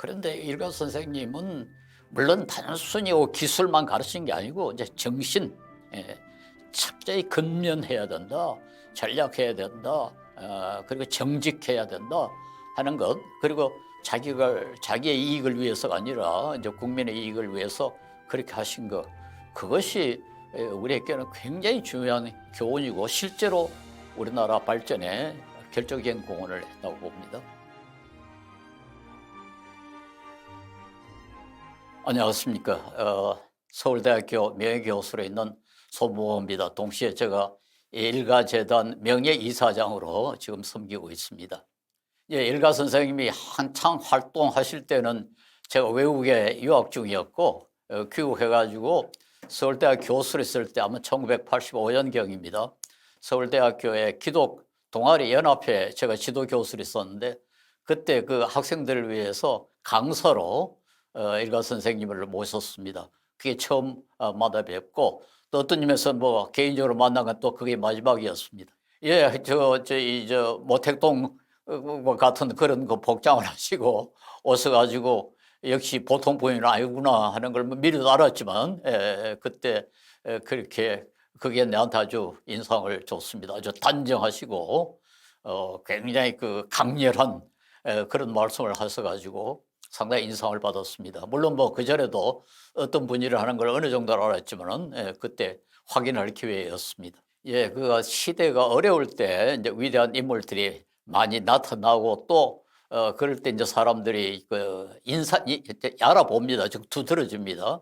그런데 일가 선생님은 물론 단순히 그 기술만 가르친 게 아니고 이제 정신, 예, 철저히 근면해야 된다, 전략해야 된다, 어, 그리고 정직해야 된다 하는 것 그리고 자기가 자기의 이익을 위해서가 아니라 이제 국민의 이익을 위해서 그렇게 하신 것 그것이 에, 우리에게는 굉장히 중요한 교훈이고 실제로 우리나라 발전에 결정적인 공헌을 했다고 봅니다. 안녕하십니까. 어, 서울대학교 명예교수로 있는 소무호입니다. 동시에 제가 일가재단 명예이사장으로 지금 섬기고 있습니다. 예, 일가 선생님이 한창 활동하실 때는 제가 외국에 유학 중이었고 어, 귀국해가지고 서울대학 교수를 했을 때 아마 1985년경입니다. 서울대학교의 기독 동아리 연합회 제가 지도 교수를 했었는데 그때 그 학생들을 위해서 강서로 어, 일가 선생님을 모셨습니다. 그게 처음 어, 만나 뵙고 또 어떤 님에서 뭐 개인적으로 만난 건 또 그게 마지막이었습니다. 예, 저, 저, 이, 저, 모택동 어, 같은 그런 그 복장을 하시고 오셔가지고 역시 보통 부인은 아니구나 하는 걸 미리도 알았지만 에, 그때 에, 그렇게 그게 내한테 아주 인상을 줬습니다. 아주 단정하시고 어, 굉장히 그 강렬한 에, 그런 말씀을 하셔가지고 상당히 인상을 받았습니다. 물론 뭐 그 전에도 어떤 분이를 하는 걸 어느 정도 알았지만은 예, 그때 확인할 기회였습니다. 예, 그 시대가 어려울 때 이제 위대한 인물들이 많이 나타나고 또 어, 그럴 때 이제 사람들이 그 인사 이- 알아봅니다. 즉 두드러집니다.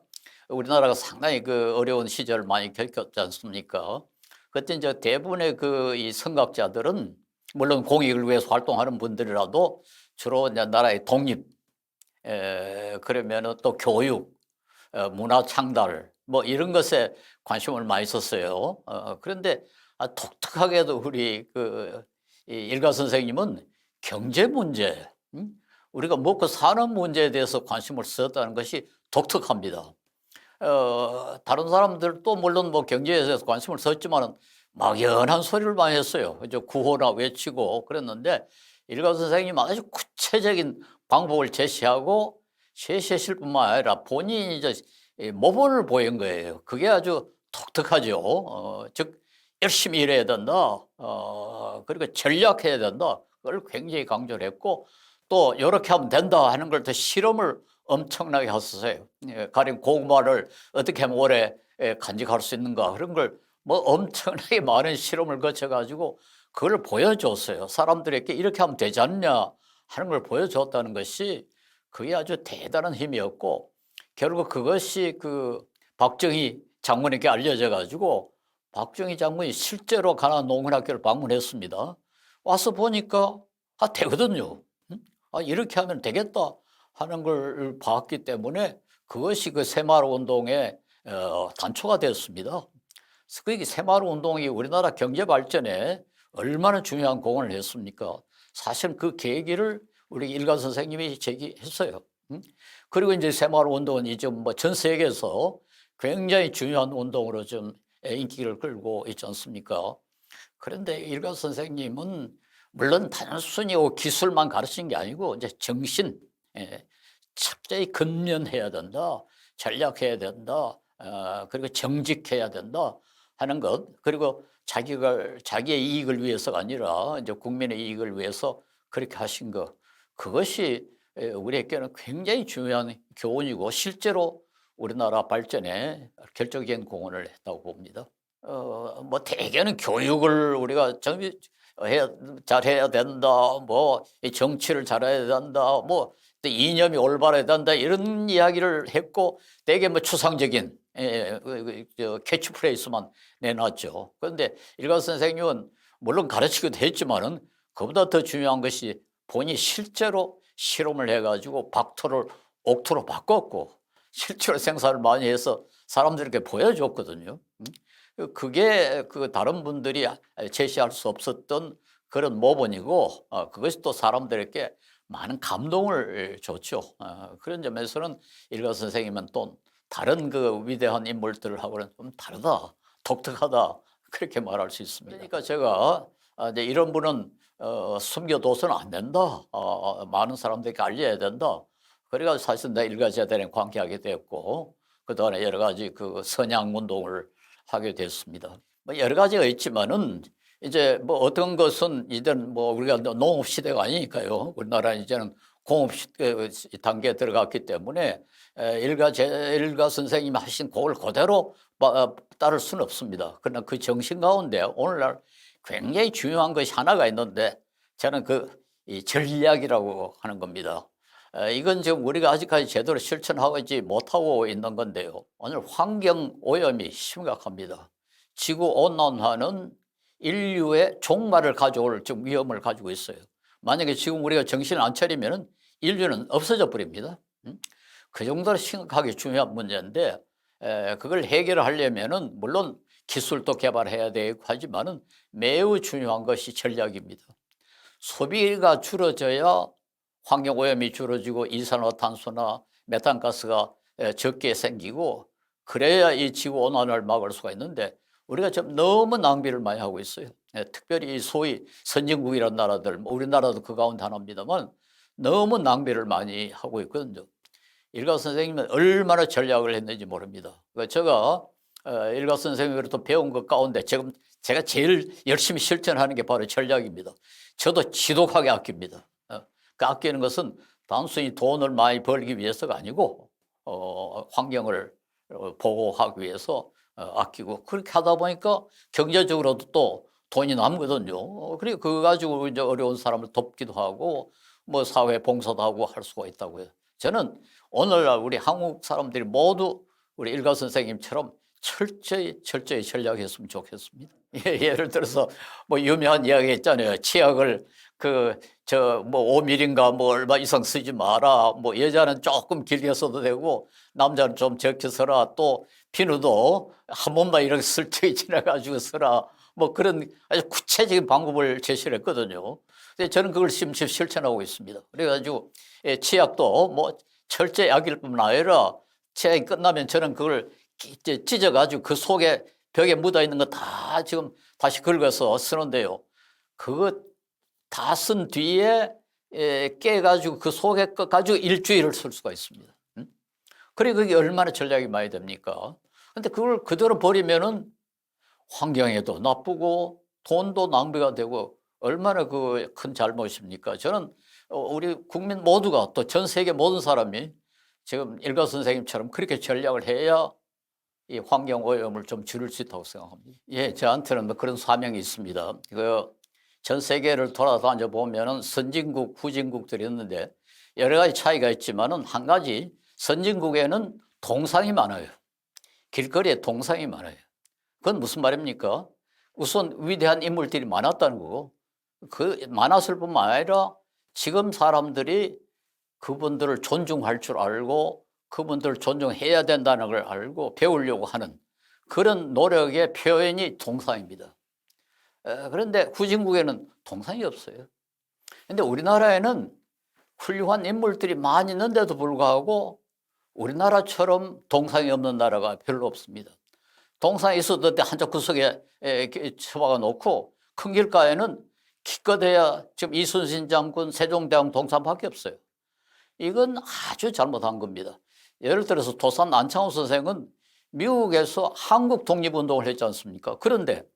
우리나라가 상당히 그 어려운 시절을 많이 겪었지 않습니까? 그때 이제 대부분의 그 이 선각자들은 물론 공익을 위해서 활동하는 분들이라도 주로 이제 나라의 독립, 에, 그러면은 또 교육, 어, 문화 창달 뭐 이런 것에 관심을 많이 썼어요. 어, 그런데 아, 독특하게도 우리 그이 일가 선생님은 경제 문제, 음? 우리가 먹고 사는 문제에 대해서 관심을 썼다는 것이 독특합니다. 어, 다른 사람들도 물론 뭐 경제에 대해서 관심을 썼지만은 막연한 소리를 많이 했어요. 이제 구호나 외치고 그랬는데 일가 선생님 아주 구체적인 방법을 제시하고 제시하실 뿐만 아니라 본인이 이제 이 모범을 보인 거예요. 그게 아주 독특하죠. 어, 즉 열심히 일해야 된다. 어, 그리고 전략해야 된다. 그걸 굉장히 강조를 했고 또 이렇게 하면 된다 하는 걸 더 실험을 엄청나게 했었어요. 예, 가령 고구마를 어떻게 하면 오래 예, 간직할 수 있는가 그런 걸 뭐 엄청나게 많은 실험을 거쳐가지고 그걸 보여줬어요. 사람들에게 이렇게 하면 되지 않냐 하는 걸 보여줬다는 것이 그게 아주 대단한 힘이었고 결국 그것이 그 박정희 장군에게 알려져 가지고 박정희 장군이 실제로 가나 농군학교를 방문했습니다. 와서 보니까 아 되거든요. 음? 아 이렇게 하면 되겠다 하는 걸 봤기 때문에 그것이 그 새마을 운동의 어, 단초가 되었습니다. 그래서 그 새마을 운동이 우리나라 경제 발전에 얼마나 중요한 공헌을 했습니까? 사실 그 계기를 우리 일가 선생님이 제기했어요. 음? 그리고 이제 새마을 운동은 이제 뭐전 세계에서 굉장히 중요한 운동으로 좀 인기를 끌고 있지 않습니까? 그런데 일가 선생님은 물론 단순히 그 기술만 가르친 게 아니고 이제 정신, 예, 철저히 근면해야 된다, 전략해야 된다, 어, 그리고 정직해야 된다 하는 것, 그리고 자기가 자기의 이익을 위해서가 아니라 이제 국민의 이익을 위해서 그렇게 하신 것, 그것이 에, 우리에게는 굉장히 중요한 교훈이고 실제로 우리나라 발전에 결정적인 공헌을 했다고 봅니다. 어, 뭐 대개는 교육을 우리가 정 해야 잘해야 된다. 뭐이 정치를 잘해야 된다. 뭐또 이념이 올바라야 된다. 이런 이야기를 했고 대개 뭐 추상적인 예, 그, 그, 저 캐치프레이스만 내놨죠. 그런데 일가 선생님은 물론 가르치기도 했지만은 그보다 더 중요한 것이 본인이 실제로 실험을 해가지고 박토를 옥토로 바꿨고 실제로 생산을 많이 해서 사람들에게 보여줬거든요. 음? 그게 그 다른 분들이 제시할 수 없었던 그런 모본이고 어, 그것이 또 사람들에게 많은 감동을 줬죠. 어, 그런 점에서는 일가 선생님은 또 다른 그 위대한 인물들하고는 좀 다르다, 독특하다 그렇게 말할 수 있습니다. 그러니까 제가 아, 이제 이런 분은 어, 숨겨둬서는 안 된다. 어, 많은 사람들에게 알려야 된다. 그래가 사실 내 일가제단에 관계하게 됐고 그동안에 여러 가지 그 선양 운동을 하게 됐습니다. 뭐 여러 가지가 있지만은 이제 뭐 어떤 것은 이제는 뭐 우리가 농업 시대가 아니니까요. 우리나라 이제는 공업 시대 단계에 들어갔기 때문에 에, 일가 제 일가 선생님이 하신 그걸 그대로 바- 따를 수는 없습니다. 그러나 그 정신 가운데 오늘날 굉장히 중요한 것이 하나가 있는데 저는 그이 전략이라고 하는 겁니다. 에, 이건 지금 우리가 아직까지 제대로 실천하지 못하고 있는 건데요. 오늘 환경 오염이 심각합니다. 지구 온난화는 인류의 종말을 가져올 좀 위험을 가지고 있어요. 만약에 지금 우리가 정신을 안 차리면 인류는 없어져 버립니다. 음? 그 정도로 심각하게 중요한 문제인데 에, 그걸 해결하려면은 물론 기술도 개발해야 되고 하지만은 매우 중요한 것이 전략입니다. 소비가 줄어져야 환경 오염이 줄어지고 이산화탄소나 메탄가스가 에, 적게 생기고 그래야 이 지구 온난화를 막을 수가 있는데 우리가 좀 너무 낭비를 많이 하고 있어요. 예, 특별히 이 소위 선진국이라는 나라들, 뭐 우리나라도 그 가운데 하나입니다만 너무 낭비를 많이 하고 있거든요. 일가 선생님은 얼마나 전략을 했는지 모릅니다. 그 제가 어, 일가 선생님으로부터 배운 것 가운데 지금 제가 제일 열심히 실천하는 게 바로 전략입니다. 저도 지독하게 아낍니다. 어, 그 아끼는 것은 단순히 돈을 많이 벌기 위해서가 아니고 어, 환경을 어, 보호하기 위해서 어, 아끼고 그렇게 하다 보니까 경제적으로도 또 돈이 남거든요. 어, 그래 그거 가지고 이제 어려운 사람을 돕기도 하고 뭐 사회 봉사도 하고 할 수가 있다고요. 저는 오늘날 우리 한국 사람들이 모두 우리 일가 선생님처럼 철저히 철저히 전략했으면 좋겠습니다. 예, 예를 들어서 뭐 유명한 이야기 있잖아요. 치약을 그 저 뭐 5mm인가 뭐 얼마 이상 쓰지 마라. 뭐 여자는 조금 길게 써도 되고 남자는 좀 적게 써라. 또 비누도 한 번만 이렇게 슬쩍 지나가지고 써라. 뭐 그런 아주 구체적인 방법을 제시를 했거든요. 근데 저는 그걸 심시 실천하고 있습니다. 그래가지고 예, 치약도 뭐 철저히 약일 뿐만 아니라 치약이 끝나면 저는 그걸 찢어가지고 그 속에 벽에 묻어 있는 거 다 지금 다시 긁어서 쓰는데요. 그거 다 쓴 뒤에 에, 깨가지고 그 속에 거 가지고 일주일을 쓸 수가 있습니다. 응? 그래 그게 얼마나 전략이 많이 됩니까? 근데 그걸 그대로 버리면은 환경에도 나쁘고 돈도 낭비가 되고 얼마나 그 큰 잘못입니까? 저는 어, 우리 국민 모두가 또 전 세계 모든 사람이 지금 일가 선생님처럼 그렇게 전략을 해야 이 환경 오염을 좀 줄일 수 있다고 생각합니다. 예, 저한테는 뭐 그런 사명이 있습니다. 그 전 세계를 돌아다녀 보면은 선진국, 후진국들이 있는데 여러 가지 차이가 있지만은 한 가지 선진국에는 동상이 많아요. 길거리에 동상이 많아요. 그건 무슨 말입니까? 우선 위대한 인물들이 많았다는 거고 그 많았을 뿐만 아니라 지금 사람들이 그분들을 존중할 줄 알고 그분들을 존중해야 된다는 걸 알고 배우려고 하는 그런 노력의 표현이 동상입니다. 에, 그런데 후진국에는 동상이 없어요. 근데 우리나라에는 훌륭한 인물들이 많이 있는데도 불구하고 우리나라처럼 동상이 없는 나라가 별로 없습니다. 동상이 있어도 때 한쪽 구석에 처박아 놓고 큰 길가에는 기껏해야 지금 이순신 장군 세종대왕 동상밖에 없어요. 이건 아주 잘못한 겁니다. 예를 들어서 도산 안창호 선생은 미국에서 한국 독립운동을 했지 않습니까? 그런데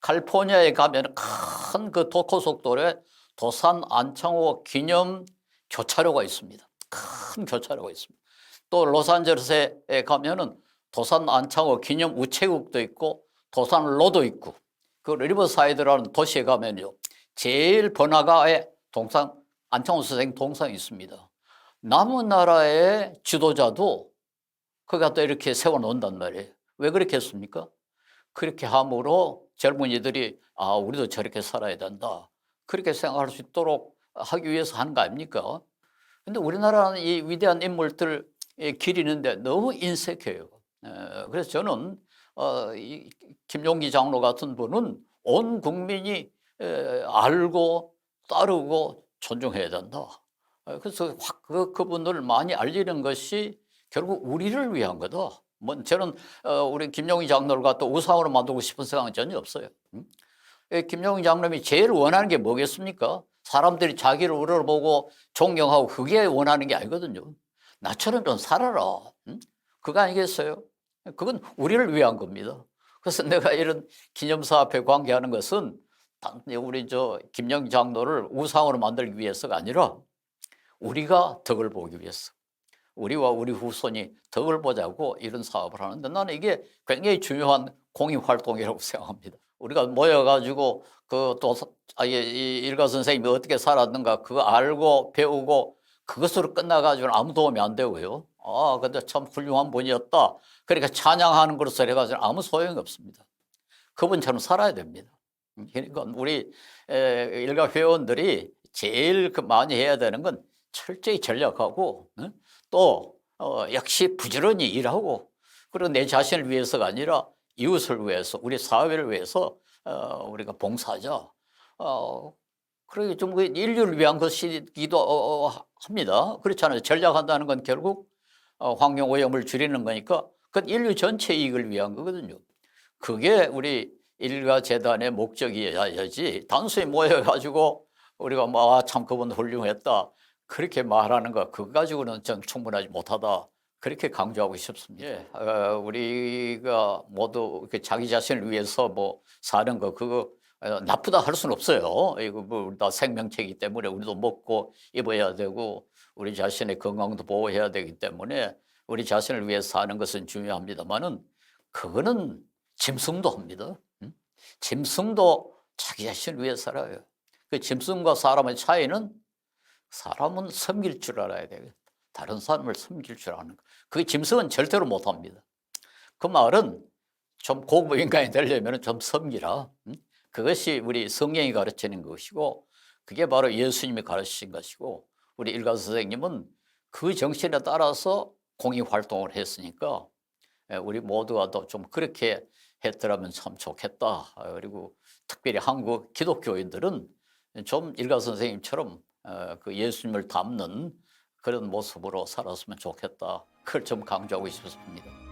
칼리포니아에 가면 큰 그 도커속도로에 도산 안창호 기념 교차로가 있습니다. 큰 교차로가 있습니다. 또 로스앤젤레스에 가면은 도산 안창호 기념 우체국도 있고 도산 로도 있고 그 리버사이드라는 도시에 가면요 제일 번화가에 동상 안창호 선생 동상이 있습니다. 남은 나라의 지도자도 거기 갖다 이렇게 세워놓는단 말이에요. 왜 그렇게 했습니까? 그렇게 함으로 젊은이들이 아 우리도 저렇게 살아야 된다. 그렇게 생각할 수 있도록 하기 위해서 하는 거 아닙니까? 근데 우리나라는 이 위대한 인물들 기리는데 너무 인색해요. 에, 그래서 저는 어, 이 김용기 장로 같은 분은 온 국민이 에, 알고 따르고 존중해야 된다. 어, 그래서 확 그, 그분들을 많이 알리는 것이 결국 우리를 위한 거다. 뭐 저는 어, 우리 김용희 장로를 갖다 우상으로 만들고 싶은 생각은 전혀 없어요. 음? 예, 김용희 장로님이 제일 원하는 게 뭐겠습니까? 사람들이 자기를 우러러보고 존경하고 그게 원하는 게 아니거든요. 나처럼 좀 살아라. 응? 그거 아니겠어요? 그건 우리를 위한 겁니다. 그래서 내가 이런 기념사 앞에 관계하는 것은 우리 저 김영 장로를 우상으로 만들기 위해서가 아니라 우리가 덕을 보기 위해서 우리와 우리 후손이 덕을 보자고 이런 사업을 하는데 나는 이게 굉장히 중요한 공익 활동이라고 생각합니다. 우리가 모여가지고 그또 이 일가 선생님이 어떻게 살았는가 그거 알고 배우고 그것으로 끝나가지고는 아무 도움이 안 되고요. 아, 근데 참 훌륭한 분이었다. 그러니까 찬양하는 것으로 해가지고 아무 소용이 없습니다. 그분처럼 살아야 됩니다. 그러니까 우리 에, 일가 회원들이 제일 그 많이 해야 되는 건 철저히 전략하고 응? 또 어, 역시 부지런히 일하고 그리고 내 자신을 위해서가 아니라 이웃을 위해서 우리 사회를 위해서 어, 우리가 봉사하자. 어, 그러게 좀그 인류를 위한 것이기도 합니다. 그렇잖아요. 전략한다는 건 결국 어, 환경 오염을 줄이는 거니까 그건 인류 전체 이익을 위한 거거든요. 그게 우리 일가 재단의 목적이어야지 단순히 모여가지고 우리가 뭐참 그분 훌륭했다 그렇게 말하는 거 그거 가지고는 전 충분하지 못하다 그렇게 강조하고 싶습니다. 예, 어, 우리가 모두 자기 자신을 위해서 뭐 사는 거 그거 어, 나쁘다 할 수는 없어요. 이거 뭐다 생명체이기 때문에 우리도 먹고 입어야 되고 우리 자신의 건강도 보호해야 되기 때문에 우리 자신을 위해서 사는 것은 중요합니다만은 그거는 짐승도 합니다. 음? 짐승도 자기 자신을 위해 살아요. 그 짐승과 사람의 차이는 사람은 섬길 줄 알아야 되겠다. 다른 사람을 섬길 줄 아는 거. 그게 짐승은 절대로 못 합니다. 그 말은 좀 고급 인간이 되려면 좀 섬기라. 음? 그것이 우리 성경이 가르치는 것이고 그게 바로 예수님이 가르치신 것이고 우리 일가 선생님은 그 정신에 따라서 공익 활동을 했으니까 예, 우리 모두가 또 좀 그렇게 했더라면 참 좋겠다. 아, 그리고 특별히 한국 기독교인들은 좀 일가 선생님처럼 어, 그 예수님을 닮는 그런 모습으로 살았으면 좋겠다. 그걸 좀 강조하고 싶습니다.